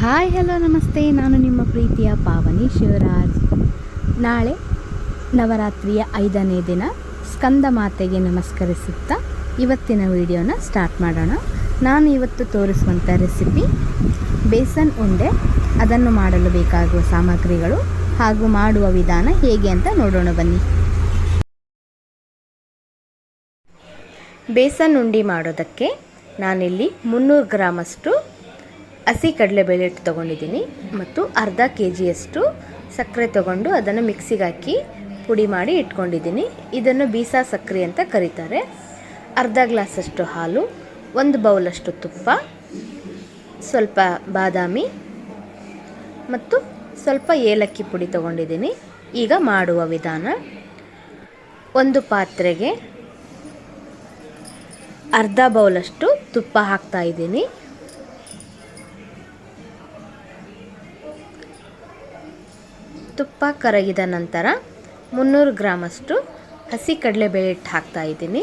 Hi, hello, ನಮಸ್ತೆ. ನಾನು ನಿಮ್ಮ ಪ್ರೀತಿಯ ಪಾವನಿ ಶಿವರಾಜ್. ನಾಳೆ ನವರಾತ್ರಿಯ ಐದನೇ ದಿನ ಸ್ಕಂದ ಮಾತೆಗೆ ನಮಸ್ಕರಿಸುತ್ತಾ ಇವತ್ತಿನ ವಿಡಿಯೋನ ಸ್ಟಾರ್ಟ್ ಮಾಡೋಣ. ನಾನು ಇವತ್ತು ತೋರಿಸುವಂಥ ರೆಸಿಪಿ ಬೇಸನ್ ಉಂಡೆ. ಅದನ್ನು ಮಾಡಲು ಬೇಕಾಗುವ ಸಾಮಗ್ರಿಗಳು ಹಾಗೂ ಮಾಡುವ ವಿಧಾನ ಹೇಗೆ ಅಂತ ನೋಡೋಣ ಬನ್ನಿ. ಬೇಸನ್ ಉಂಡೆ ಮಾಡೋದಕ್ಕೆ ನಾನಿಲ್ಲಿ ಮುನ್ನೂರು ಗ್ರಾಮಷ್ಟು ಹಸಿ ಕಡಲೆಬೇಳೆ ಹಿಟ್ಟು ತೊಗೊಂಡಿದ್ದೀನಿ ಮತ್ತು ಅರ್ಧ ಕೆ ಜಿಯಷ್ಟು ಸಕ್ಕರೆ ತೊಗೊಂಡು ಅದನ್ನು ಮಿಕ್ಸಿಗೆ ಹಾಕಿ ಪುಡಿ ಮಾಡಿ ಇಟ್ಕೊಂಡಿದ್ದೀನಿ. ಇದನ್ನು ಬೀಸಾ ಸಕ್ಕರೆ ಅಂತ ಕರೀತಾರೆ. ಅರ್ಧ ಗ್ಲಾಸಷ್ಟು ಹಾಲು, ಒಂದು ಬೌಲಷ್ಟು ತುಪ್ಪ, ಸ್ವಲ್ಪ ಬಾದಾಮಿ ಮತ್ತು ಸ್ವಲ್ಪ ಏಲಕ್ಕಿ ಪುಡಿ ತೊಗೊಂಡಿದ್ದೀನಿ. ಈಗ ಮಾಡುವ ವಿಧಾನ, ಒಂದು ಪಾತ್ರೆಗೆ ಅರ್ಧ ಬೌಲಷ್ಟು ತುಪ್ಪ ಹಾಕ್ತಾ ತುಪ್ಪ ಕರಗಿದ ನಂತರ ಮುನ್ನೂರು ಗ್ರಾಮಷ್ಟು ಹಸಿ ಕಡಲೆಬೇಳೆ ಹಿಟ್ಟು ಹಾಕ್ತಾ ಇದ್ದೀನಿ.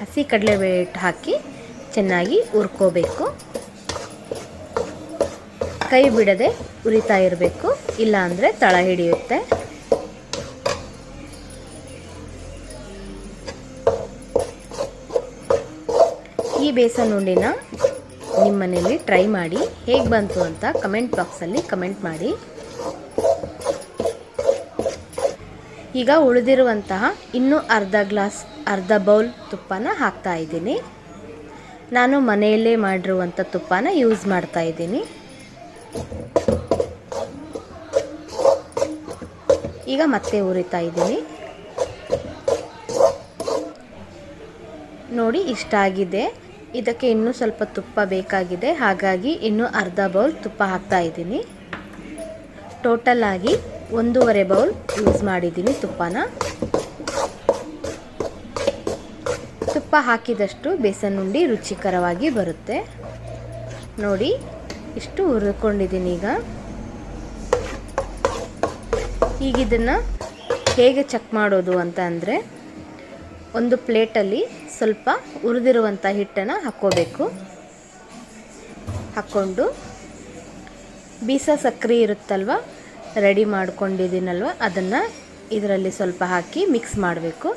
ಹಸಿ ಕಡಲೆಬೇಳೆ ಹಿಟ್ಟು ಹಾಕಿ ಚೆನ್ನಾಗಿ ಉರ್ಕೋಬೇಕು ಕೈ ಬಿಡದೆ ಉರಿತಾ ಇರಬೇಕು ಇಲ್ಲ ಅಂದರೆ ತಳ ಹಿಡಿಯುತ್ತೆ. ಈ ಬೇಸನ್ ಉಂಡಿನ ನಿಮ್ಮ ಮನೆಯಲ್ಲಿ ಟ್ರೈ ಮಾಡಿ, ಹೇಗೆ ಬಂತು ಅಂತ ಕಮೆಂಟ್ ಬಾಕ್ಸಲ್ಲಿ ಕಮೆಂಟ್ ಮಾಡಿ. ಈಗ ಉಳಿದಿರುವಂತಹ ಇನ್ನೂ ಅರ್ಧ ಗ್ಲಾಸ್, ಅರ್ಧ ಬೌಲ್ ತುಪ್ಪನ ಹಾಕ್ತಾ ಇದ್ದೀನಿ. ನಾನು ಮನೆಯಲ್ಲೇ ಮಾಡಿರುವಂಥ ತುಪ್ಪನ ಯೂಸ್ ಮಾಡ್ತಾ ಇದ್ದೀನಿ. ಈಗ ಮತ್ತೆ ಉರಿತಾ ಇದ್ದೀನಿ. ನೋಡಿ, ಇಷ್ಟ ಆಗಿದೆ. ಇದಕ್ಕೆ ಇನ್ನೂ ಸ್ವಲ್ಪ ತುಪ್ಪ ಬೇಕಾಗಿದೆ. ಹಾಗಾಗಿ ಇನ್ನೂ ಅರ್ಧ ಬೌಲ್ ತುಪ್ಪ ಹಾಕ್ತಾ ಇದ್ದೀನಿ. ಟೋಟಲ್ ಆಗಿ ಒಂದೂವರೆ ಬೌಲ್ ಯೂಸ್ ಮಾಡಿದ್ದೀನಿ ತುಪ್ಪನ. ತುಪ್ಪ ಹಾಕಿದಷ್ಟು ಬೇಸನ್ ಉಂಡಿ ರುಚಿಕರವಾಗಿ ಬರುತ್ತೆ. ನೋಡಿ, ಇಷ್ಟು ಹುರಿದುಕೊಂಡಿದ್ದೀನಿ ಈಗ. ಈಗ ಇದನ್ನು ಹೇಗೆ ಚೆಕ್ ಮಾಡೋದು ಅಂತ ಅಂದರೆ, ಒಂದು ಪ್ಲೇಟಲ್ಲಿ ಸ್ವಲ್ಪ ಹುರಿದಿರುವಂಥ ಹಿಟ್ಟನ್ನು ಹಾಕ್ಕೋಬೇಕು. ಹಾಕ್ಕೊಂಡು ಬೀಸ ಸಕ್ಕರೆ ಇರುತ್ತಲ್ವ ರೆಡಿ ಮಾಡ್ಕೊಂಡಿದ್ದೀನಲ್ವ? ಅದನ್ನು ಇದರಲ್ಲಿ ಸ್ವಲ್ಪ ಹಾಕಿ ಮಿಕ್ಸ್ ಮಾಡಬೇಕು.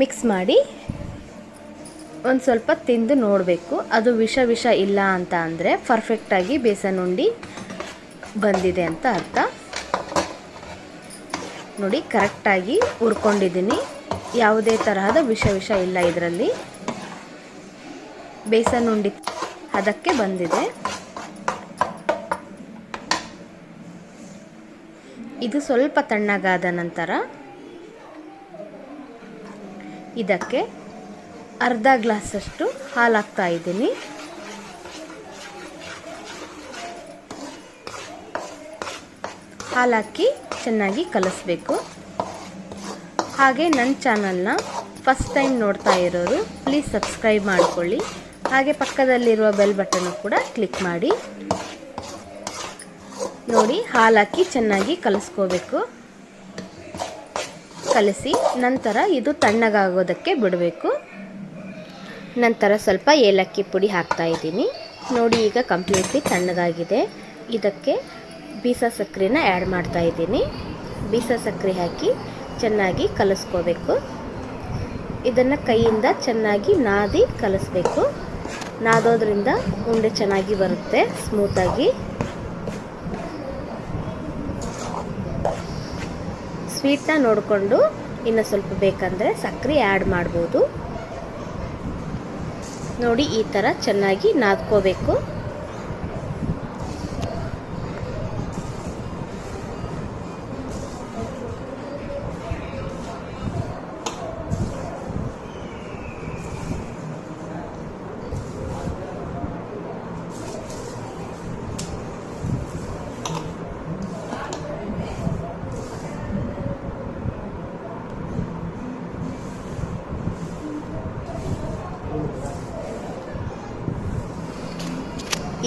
ಮಿಕ್ಸ್ ಮಾಡಿ ಒಂದು ಸ್ವಲ್ಪ ತಿಂದು ನೋಡಬೇಕು. ಅದು ವಿಷ ವಿಷ ಇಲ್ಲ ಅಂತ ಅಂದರೆ ಪರ್ಫೆಕ್ಟಾಗಿ ಬೇಸನ್ ಉಂಡಿ ಬಂದಿದೆ ಅಂತ ಅರ್ಥ. ನೋಡಿ ಕರೆಕ್ಟಾಗಿ ಹುರ್ಕೊಂಡಿದ್ದೀನಿ. ಯಾವುದೇ ತರಹದ ವಿಷ ವಿಷ ಇಲ್ಲ ಇದರಲ್ಲಿ. ಬೇಸನ್ ಉಂಡಿ ಅದಕ್ಕೆ ಬಂದಿದೆ. ಇದು ಸ್ವಲ್ಪ ತಣ್ಣಗಾದ ನಂತರ ಇದಕ್ಕೆ ಅರ್ಧ ಗ್ಲಾಸಷ್ಟು ಹಾಲು ಹಾಕ್ತಾ ಇದ್ದೀನಿ. ಹಾಲಾಕಿ ಚೆನ್ನಾಗಿ ಕಲಿಸ್ಬೇಕು. ಹಾಗೆ ನನ್ನ ಚಾನಲ್ನ ಫಸ್ಟ್ ಟೈಮ್ ನೋಡ್ತಾ ಇರೋರು ಪ್ಲೀಸ್ ಸಬ್ಸ್ಕ್ರೈಬ್ ಮಾಡಿಕೊಳ್ಳಿ. ಹಾಗೆ ಪಕ್ಕದಲ್ಲಿರುವ ಬೆಲ್ ಬಟನ್ನು ಕೂಡ ಕ್ಲಿಕ್ ಮಾಡಿ. ನೋಡಿ ಹಾಲಾಕಿ ಚೆನ್ನಾಗಿ ಕಲಿಸ್ಕೋಬೇಕು. ಕಲಸಿ ನಂತರ ಇದು ತಣ್ಣಗಾಗೋದಕ್ಕೆ ಬಿಡಬೇಕು. ನಂತರ ಸ್ವಲ್ಪ ಏಲಕ್ಕಿ ಪುಡಿ ಹಾಕ್ತಾ ಇದ್ದೀನಿ. ನೋಡಿ, ಈಗ ಕಂಪ್ಲೀಟ್ಲಿ ತಣ್ಣಗಾಗಿದೆ. ಇದಕ್ಕೆ ಬೀಸ ಸಕ್ಕರೆನ ಆ್ಯಡ್ ಮಾಡ್ತಾ ಇದ್ದೀನಿ. ಬೀಸ ಸಕ್ಕರೆ ಹಾಕಿ ಚೆನ್ನಾಗಿ ಕಲಿಸ್ಕೋಬೇಕು. ಇದನ್ನು ಕೈಯಿಂದ ಚೆನ್ನಾಗಿ ನಾದಿ ಕಲಿಸ್ಬೇಕು. ನಾದೋದ್ರಿಂದ ಉಂಡೆ ಚೆನ್ನಾಗಿ ಬರುತ್ತೆ ಸ್ಮೂತಾಗಿ ಸ್ವೀಟ್ನ ನೋಡಿಕೊಂಡು ಇನ್ನು ಸ್ವಲ್ಪ ಬೇಕಂದರೆ ಸಕ್ಕರೆ ಆ್ಯಡ್ ಮಾಡ್ಬೋದು. ನೋಡಿ ಈ ಥರ ಚೆನ್ನಾಗಿ ನಾದ್ಕೋಬೇಕು.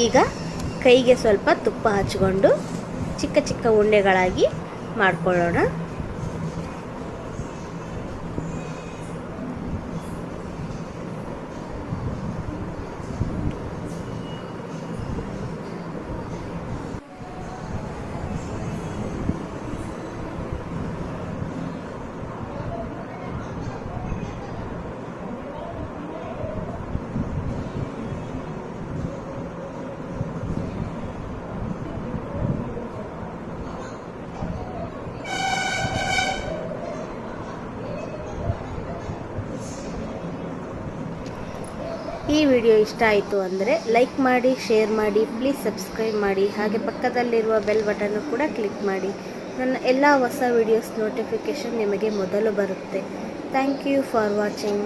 ಈಗ ಕೈಗೆ ಸ್ವಲ್ಪ ತುಪ್ಪ ಹಚ್ಕೊಂಡು ಚಿಕ್ಕ ಚಿಕ್ಕ ಉಂಡೆಗಳಾಗಿ ಮಾಡ್ಕೊಳ್ಳೋಣ. ಈ ವಿಡಿಯೋ ಇಷ್ಟ ಆಯಿತು ಅಂದರೆ ಲೈಕ್ ಮಾಡಿ, ಶೇರ್ ಮಾಡಿ ಪ್ಲೀಸ್ ಸಬ್ಸ್ಕ್ರೈಬ್ ಮಾಡಿ. ಹಾಗೆ ಪಕ್ಕದಲ್ಲಿರುವ ಬೆಲ್ ಬಟನ್ನು ಕೂಡ ಕ್ಲಿಕ್ ಮಾಡಿ. ನನ್ನ ಎಲ್ಲ ಹೊಸ ವಿಡಿಯೋಸ್ ನೋಟಿಫಿಕೇಷನ್ ನಿಮಗೆ ಮೊದಲು ಬರುತ್ತೆ. Thank you for watching